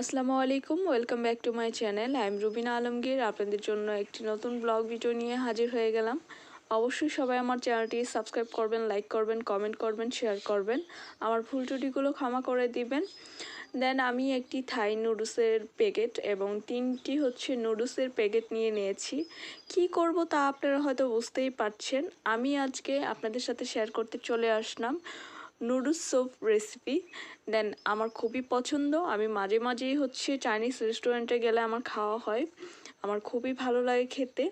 আসসালামু আলাইকুম, welcome back to my channel. I am Rubina Alamgir, আপনাদের জন্য একটি নতুন ব্লগ ভিডিও নিয়ে হাজির হয়ে গেলাম। অবশ্যই সবাই আমার চ্যানেলটি সাবস্ক্রাইব করবেন, লাইক করবেন, কমেন্ট করবেন, শেয়ার করবেন। আমার ভুল ত্রুটিগুলো ক্ষমা করে দিবেন। দেন আমি একটি থাই নুডলসের প্যাকেট এবং তিনটি হচ্ছে নুডলসের প্যাকেট নিয়ে নিয়েছি। কি করব তা আপনারা হয়তো বুঝতেই পারছেন। আমি আজকে আপনাদের সাথে শেয়ার করতে চলে আসলাম। নুডলস স্যুপ রেসিপি দেন আমার খুবই পছন্দ। আমি মাঝে মাঝেই হচ্ছে চাইনিজ রেস্টুরেন্টে গেলে আমার খাওয়া হয়। আমার খুবই ভালো লাগে খেতে।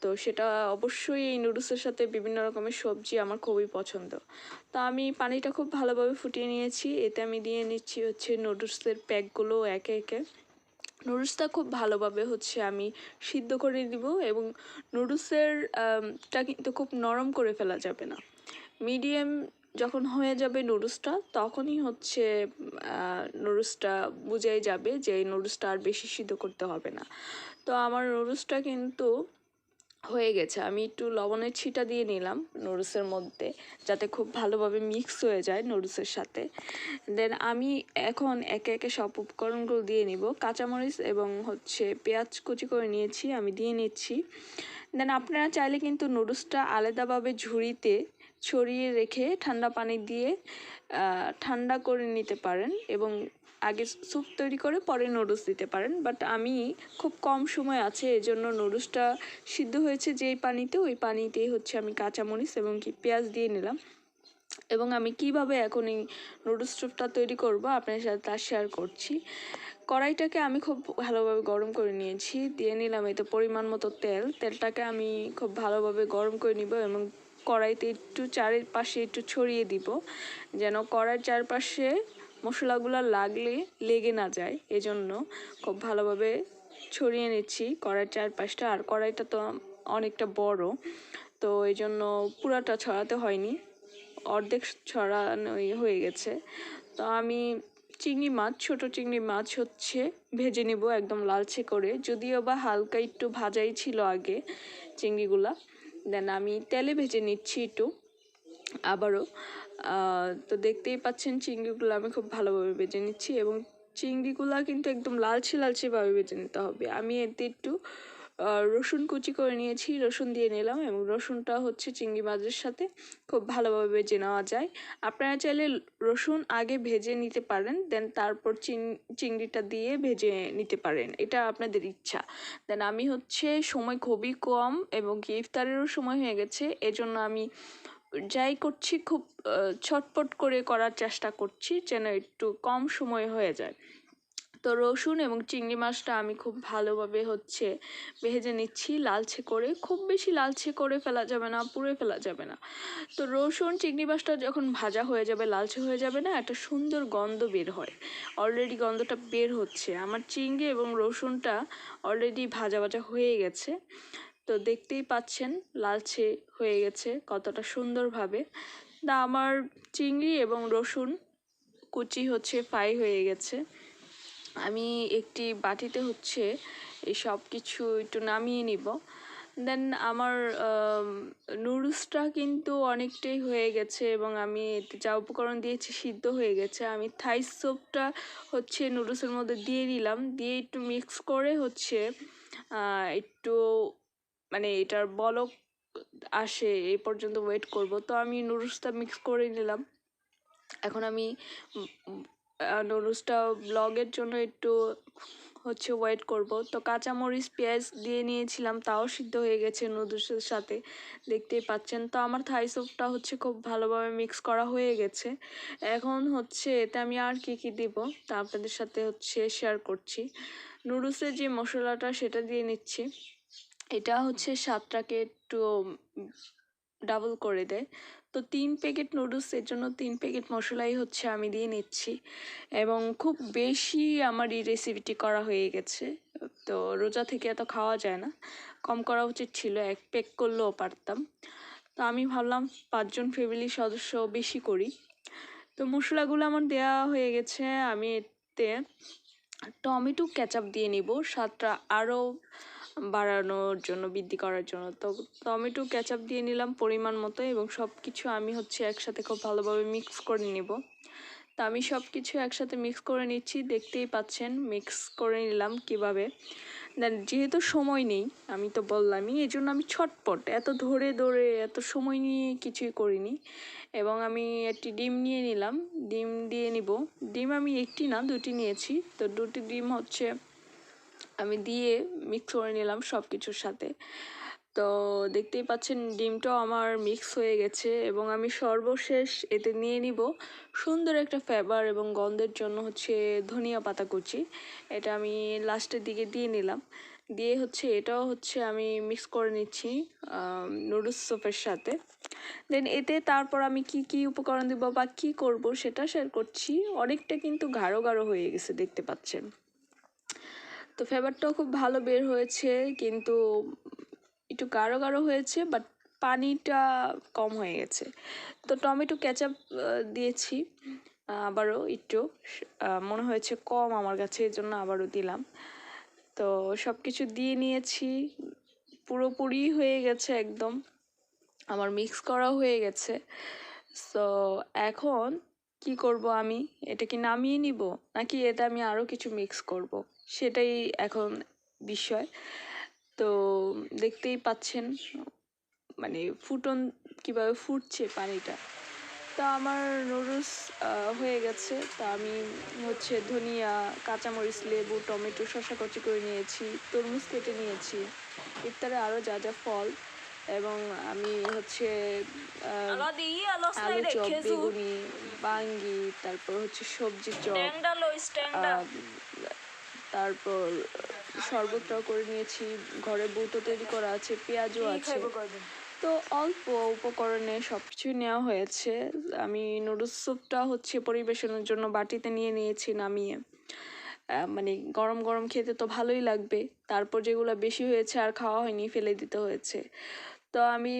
তো সেটা অবশ্যই এই নুডলসের সাথে বিভিন্ন রকমের সবজি আমার খুবই পছন্দ। তো আমি পানিটা খুব ভালোভাবে ফুটিয়ে নিয়েছি। এতে আমি দিয়ে নিচ্ছি হচ্ছে নুডলসের প্যাকগুলো একে একে। নুডলসটা খুব ভালোভাবে হচ্ছে আমি সিদ্ধ করে দিব এবং নুডলসের টা কিন্তু খুব নরম করে ফেলা যাবে না। মিডিয়াম যখন হয়ে যাবে নুডলসটা, তখনই হচ্ছে নুডলসটা বুঝাই যাবে যে এই নুডলসটা আর বেশি সিদ্ধ করতে হবে না। তো আমার নুডলসটা কিন্তু হয়ে গেছে। আমি একটু লবণের ছিটা দিয়ে নিলাম নুডলসের মধ্যে, যাতে খুব ভালোভাবে মিক্স হয়ে যায় নুডলসের সাথে। দেন আমি এখন একে একে সব উপকরণগুলো দিয়ে নিব। কাঁচামরিচ এবং হচ্ছে পেঁয়াজ কুচি করে নিয়েছি, আমি দিয়ে নিচ্ছি। দেন আপনারা চাইলে কিন্তু নুডলসটা আলাদাভাবে ঝুড়িতে ছড়িয়ে রেখে ঠান্ডা পানি দিয়ে ঠান্ডা করে নিতে পারেন এবং আগে স্যুপ তৈরি করে পরে নুডলস দিতে পারেন। বাট আমি খুব কম সময় আছে, এজন্য নুডলসটা সিদ্ধ হয়েছে যেই পানিতে, ওই পানিতেই হচ্ছে আমি কাঁচামরিচ এবং কি পেঁয়াজ দিয়ে নিলাম। এবং আমি কীভাবে এখন এই নুডলস স্যুপটা তৈরি করব আপনার সাথে তা শেয়ার করছি। কড়াইটাকে আমি খুব ভালোভাবে গরম করে নিয়েছি, দিয়ে নিলাম এতে পরিমাণ মতো তেল। তেলটাকে আমি খুব ভালোভাবে গরম করে নিব এবং কড়াইতে একটু চারিপাশে একটু ছড়িয়ে দিব, যেন কড়াইয়ের চারপাশে মশলাগুলো লাগলে লেগে না যায়। এজন্য খুব ভালোভাবে ছড়িয়ে নিচ্ছি কড়াইয়ের চারপাশটা। আর কড়াইটা তো অনেকটা বড়, তো এই জন্য পুরাটা ছড়াতে হয়নি, অর্ধেক ছড়ানো হয়ে গেছে। তো আমি চিংড়ি মাছ, ছোট চিংড়ি মাছ হচ্ছে ভেজে নিব একদম লালচে করে। যদিও বা হালকা একটু ভাজাই ছিল আগে চিংড়িগুলা দেন আমি তেলে ভেজে নিচ্ছি একটু। আবারও তো দেখতেই পাচ্ছেন চিংড়িগুলো আমি খুব ভালোভাবে ভেজে নিচ্ছি এবং চিংড়িগুলো কিন্তু একদম লালচে লালচেভাবে ভেজে নিতে হবে। আমি এতে একটু রসুন কুচি করে নিয়েছি, রসুন দিয়ে নিলাম এবং রসুনটা হচ্ছে চিংড়ি মাছের সাথে খুব ভালোভাবে ভেজে নেওয়া যায়। আপনারা চাইলে রসুন আগে ভেজে নিতে পারেন দেন তারপর চিংড়িটা দিয়ে ভেজে নিতে পারেন। এটা আপনাদের ইচ্ছা। দেন আমি হচ্ছে সময় খুবই কম এবং ইফতারেরও সময় হয়ে গেছে, এজন্য আমি যাই করছি খুব ছটপট করে করার চেষ্টা করছি যেন একটু কম সময় হয়ে যায়। তো রসুন এবং চিংড়ি মাছটা আমি খুব ভালোভাবে হচ্ছে ভেজে নিচ্ছি লালচে করে। খুব বেশি লালচে করে ফেলা যাবে না, পুড়ে ফেলা যাবে না। তো রসুন, চিংড়ি মাছটা যখন ভাজা হয়ে যাবে, লালচে হয়ে যাবে না, একটা সুন্দর গন্ধ বের হয়। অলরেডি গন্ধটা বের হচ্ছে। আমার চিংড়ি এবং রসুনটা অলরেডি ভাজা ভাজা হয়ে গেছে। তো দেখতেই পাচ্ছেন, লালচে হয়ে গেছে কতটা সুন্দরভাবে। তা আমার চিংড়ি এবং রসুন কুচি হচ্ছে ফ্রাই হয়ে গেছে। আমি একটি বাটিতে হচ্ছে এই সব কিছু একটু নামিয়ে নিব। দেন আমার নুডলসটা কিন্তু অনেকটাই হয়ে গেছে এবং আমি এতে যা উপকরণ দিয়েছি সিদ্ধ হয়ে গেছে। আমি থাই সোপটা হচ্ছে নুডলসের মধ্যে দিয়ে দিলাম। দিয়ে একটু মিক্স করে হচ্ছে একটু মানে এটার বলক আসে, এই পর্যন্ত ওয়েট করব। তো আমি নুডলসটা মিক্স করে নিলাম। এখন আমি নুডলসটা ব্লগের জন্য একটু হচ্ছে ওয়েট করব। তো কাঁচামরিচ, পেঁয়াজ দিয়ে নিয়েছিলাম, তাও সিদ্ধ হয়ে গেছে নুডলসের সাথে। দেখতেই পাচ্ছেন। তো আমার থাই স্যুপটা হচ্ছে খুব ভালোভাবে মিক্স করা হয়ে গেছে। এখন হচ্ছে এতে আমি আর কি কি দিব, তা আপনাদের সাথে হচ্ছে শেয়ার করছি। নুডলসের যে মশলাটা, সেটা দিয়ে নিচ্ছি। এটা হচ্ছে স্বাদটাকে একটু ডাবল করে দেয়। তো তিন প্যাকেট নুডলস এর জন্য তিন প্যাকেট মশলাই হচ্ছে আমি দিয়ে নিচ্ছি। এবং খুব বেশি আমার এই রেসিপিটি করা হয়ে গেছে। তো রোজা থেকে এত খাওয়া যায় না। কম করা উচিত ছিল, এক প্যাক করলেও পারতাম। তো আমি ভাবলাম পাঁচজন ফ্যামিলির সদস্য বেশি করি। তো মশলাগুলো আমার দেওয়া হয়ে গেছে। আমি এতে টমেটো ক্যাচাপ দিয়ে নিব। স্বাদটা আরও বাড়ানোর জন্য, বৃদ্ধি করার জন্য। তো টমেটো ক্যাচাপ দিয়ে নিলাম পরিমাণ মতো এবং সব কিছু আমি হচ্ছে একসাথে খুব ভালোভাবে মিক্স করে নেব। তো আমি সব কিছু একসাথে মিক্স করে নিচ্ছি, দেখতেই পাচ্ছেন মিক্স করে নিলাম কীভাবে। দেন যেহেতু সময় নেই, আমি তো বললামই এই জন্য আমি ছটপট, এত ধরে ধরে, এত সময় নিয়ে কিছুই করিনি। এবং আমি একটি ডিম নিয়ে নিলাম, ডিম দিয়ে নিব। ডিম আমি একটি না, দুটি নিয়েছি। তো দুটি ডিম হচ্ছে আমি দিয়ে মিক্স করে নিলাম সব কিছুর সাথে। তো দেখতেই পাচ্ছেন ডিমটাও আমার মিক্স হয়ে গেছে এবং আমি সর্বশেষ এতে নিয়ে নিব সুন্দর একটা ফ্লেভার এবং গন্ধের জন্য হচ্ছে ধনিয়া পাতা কুচি এটা আমি লাস্টের দিকে দিয়ে নিলাম। দিয়ে হচ্ছে এটাও হচ্ছে আমি মিক্স করে নিচ্ছি নুডলস সোপের সাথে। দেন এতে তারপর আমি কি কি উপকরণ দেবো বা কী করব সেটা শেয়ার করছি। অনেকটা কিন্তু গাঢ় গাঢ় হয়ে গেছে দেখতে পাচ্ছেন। তো ফ্লেভারটাও খুব ভালো বের হয়েছে, কিন্তু একটু গাঢ় গাঢ় হয়েছে বাট পানিটা কম হয়ে গেছে। তো টমেটো কেচাপ দিয়েছি আবারও একটু। মনে হয়েছে কম আমার কাছে এই জন্য আবারও দিলাম। তো সব কিছু দিয়ে নিয়েছি, পুরোপুরি হয়ে গেছে একদম। আমার মিক্স করা হয়ে গেছে। সো এখন কি করব আমি? এটা কি নামিয়ে নিব? নাকি এটা আমি আরও কিছু মিক্স করব? সেটাই এখন বিষয়। তো দেখতেই পাচ্ছেন মানে ফুটন কীভাবে ফুটছে পানিটা। তো আমার নুডলস হয়ে গেছে। তা আমি হচ্ছে ধনিয়া কাঁচামরিচ লেবু টমেটো শসা কচি করে নিয়েছি তরমুজ কেটে নিয়েছি। ইফতারে আরও যা যা ফল এবং আমি হচ্ছে আলু চপ বেগুনি বাঙ্গি তারপর হচ্ছে সবজি চপ তারপর শরবতটাও করে নিয়েছি। ঘরে বুটো তৈরি করা আছে পেঁয়াজও আছে। তো অল্প উপকরণে সব কিছুই নেওয়া হয়েছে। আমি নুডলস স্যুপটা হচ্ছে পরিবেশনের জন্য বাটিতে নিয়ে নিয়েছি নামিয়ে। মানে গরম গরম খেতে তো ভালোই লাগবে। তারপর যেগুলো বেশি হয়েছে আর খাওয়া হয়নি ফেলে দিতে হয়েছে। তো আমি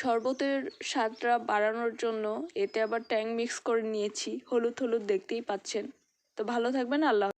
শরবতের স্বাদটা বাড়ানোর জন্য এতে আবার ট্যাং মিক্স করে নিয়েছি। হলুদ হলুদ দেখতেই পাচ্ছেন। তো ভালো থাকবেন আল্লাহ